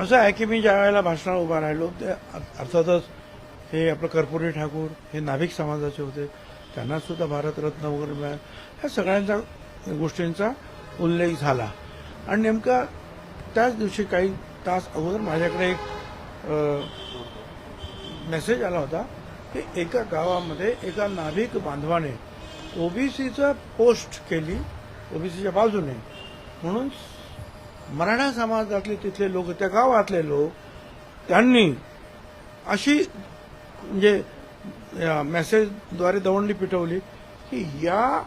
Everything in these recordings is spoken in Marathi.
असं आहे की मी ज्या वेळेला भाषणाला उभा राहिलो ते अर्थातच हे आपलं कर्पुरी ठाकूर हे नाभिक समाजाचे होते. त्यांना सुद्धा भारतरत्न वगैरे मिळालं. ह्या सगळ्यांचा गोष्टींचा उल्लेख झाला. आणि नेमका त्याच दिवशी काही तास अगोदर माझ्याकडे एक मेसेज आला होता की एका गावामध्ये एका नाभिक बांधवाने ओबीसीचा पोस्ट केली ओबीसीच्या बाजूने. म्हणून मराठा समाजातले तिथले लोक त्या गावातले लोक त्यांनी अशी म्हणजे या मेसेजद्वारे दवंडी पिटवली की या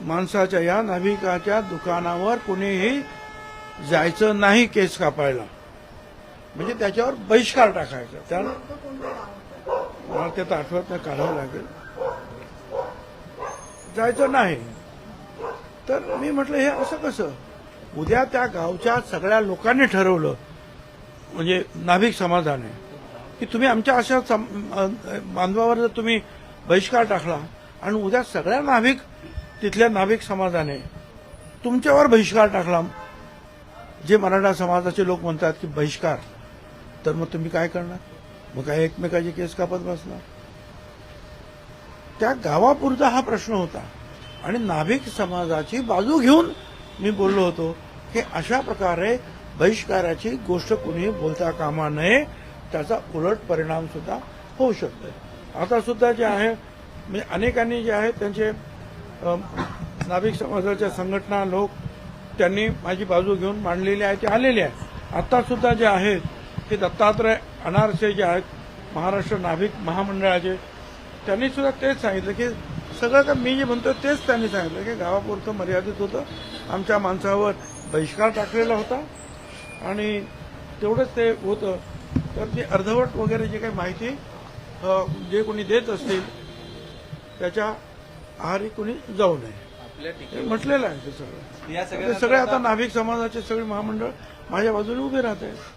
माणसाच्या या नाभिकाच्या दुकानावर कुणीही जायचं नाही केस कापायला. म्हणजे त्याच्यावर बहिष्कार टाकायचा. त्या मला त्यात आठवत नाही काढावं लागेल. जायचं नाही. तर मी म्हटलं हे असं कसं? उद्या त्या गावच्या सगळ्या लोकांनी ठरवलं म्हणजे नाभिक समाजाने की तुम्ही आमच्या अशा सम- बांधवावर जर तुम्ही बहिष्कार टाकला आणि उद्या सगळ्या नाभिक तिथल्या नाभिक समाजाने तुमच्यावर बहिष्कार टाकला जे मराठा समाजाचे लोक म्हणतात की बहिष्कार तर मग तुम्ही काय करणार? मग काय एकमेकाचे केस कापत बसणार? त्या गावापुरता हा प्रश्न होता. आणि नाभिक समाजाची बाजू घेऊन मी बोललो होतो की अशा प्रकारे बहिष्काराची गोष्ट कुणी बोलता कामा नये त्याचा उलट परिणाम सुद्धा होऊ शकतो. आता सुद्धा जे आहे म्हणजे अनेकांनी जे आहे त्यांचे नाभिक समाजाच्या संघटना लोक त्यांनी माझी बाजू घेऊन मांडलेली आहे ते आलेले आहे. आता सुद्धा जे आहेत ते दत्तात्रय अनारसे जे आहेत महाराष्ट्र नाभिक महामंडळाचे त्यांनी सुद्धा तेच सांगितलं की सगळं का मी जे म्हणतो तेच त्यांनी सांगितलं की गावापुरतं मर्यादित होतं. आमच्या माणसावर बहिष्कार टाकलेला होता. आणि तेवढंच ते होतं. तर ते अर्धवट वगैरे जे काही माहिती जे कोणी देत असतील त्याच्या आहारी कोणी जाऊ नये. म्हटलेलं आहे ते सगळं. सगळे आता नाभिक समाजाचे सगळे महामंडळ माझ्या बाजूने उभे राहत आहेत.